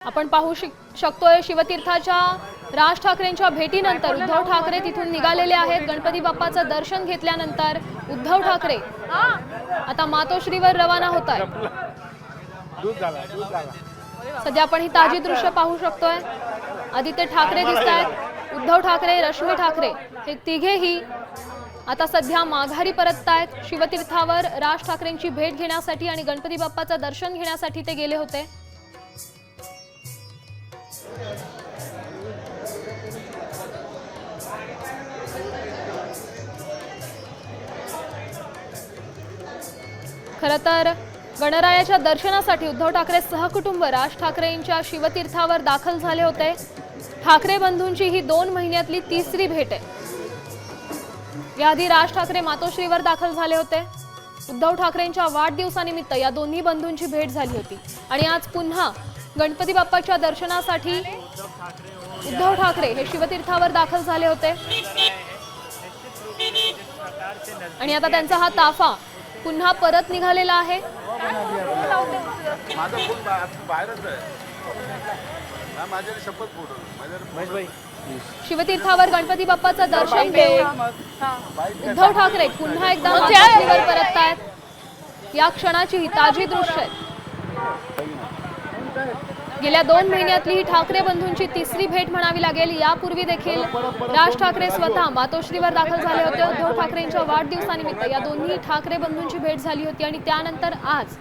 आपण पाहू शिक- शकतोय शिवतीर्थाच्या राज ठाकरेंच्या भेटीनंतर उद्धव ठाकरे तिथून निघालेले आहेत. गणपती बाप्पाचं दर्शन घेतल्यानंतर उद्धव ठाकरे आता मातोश्रीवर रवाना होत आहे सध्या आपण ही ताजी दृश्य पाहू शकतोय. आदित्य ठाकरे दिसत आहेत उद्धव ठाकरे रश्मी ठाकरे हे तिघेही आता सध्या माघारी परतत आहेत शिवतीर्थावर राज ठाकरेंची भेट घेण्यासाठी आणि गणपती बाप्पाचं दर्शन घेण्यासाठी ते गेले होते. खरं तर गणरायाच्या दर्शनासाठी उद्धव ठाकरे सहकुटुंब राज ठाकरेंच्या शिवतीर्थावर दाखल झाले होते. ठाकरे बंधूंची ही दोन महिन्यातली तिसरी भेट आहे. याआधी राज ठाकरे मातोश्रीवर दाखल झाले होते. उद्धव ठाकरेंच्या वाढदिवसानिमित्त या दोन्ही बंधूंची भेट झाली होती. आणि आज पुन्हा गणपती बाप्पाच्या दर्शनासाठी उद्धव ठाकरे हे शिवतीर्थावर दाखल झाले होते. आणि आता त्यांचा हा ताफा पुन्हा परत निघालेला आहे. माझा फोन बा- बाहेरच आहे. माझ्याकडे शपथ फोटो. माझ्याकडे महेश भाई शिवतीर्थावर गणपती बाप्पाचं दर्शन घेऊन उद्धव ठाकरे पुन्हा एकदा परततायत या क्षणाची ही ताजी दृश्य आहेत गेल्या दोन महिन्यातली ही ठाकरे बंधूंची तिसरी भेट म्हणावी लागेल. यापूर्वी देखील राज ठाकरे स्वतः मातोश्रीवर दाखल झाले होते. उद्धव ठाकरेंच्या वाढदिवसानिमित्त या दोन्ही ठाकरे बंधूंची भेट झाली होती आणि त्यानंतर आज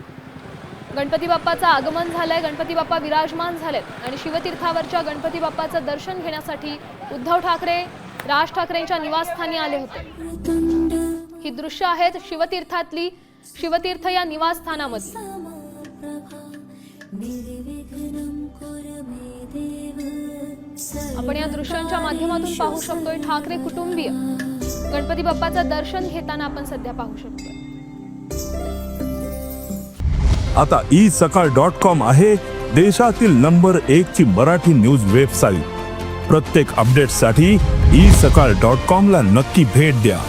गणपती बाप्पाचं आगमन झालंय. गणपती बाप्पा विराजमान झालेत आणि शिवतीर्थावरच्या गणपती बाप्पाचं दर्शन घेण्यासाठी उद्धव ठाकरे राज ठाकरेंच्या निवासस्थानी आले होते. ही दृश्य आहेत शिवतीर्थातली शिवतीर्थ या निवासस्थानामध्ये आपण या दृश्यांच्या माध्यमातून पाहू शकतोय ठाकरे कुटुंबीय. गणपती बाप्पाचं दर्शन घेताना आपण सध्या पाहू शकतोय. आता ई सकाळ डॉट कॉम आहे देशातील नंबर एक ची मराठी न्यूज वेबसाईट. प्रत्येक अपडेटसाठी ई सकाळ डॉट कॉम ला नक्की भेट द्या.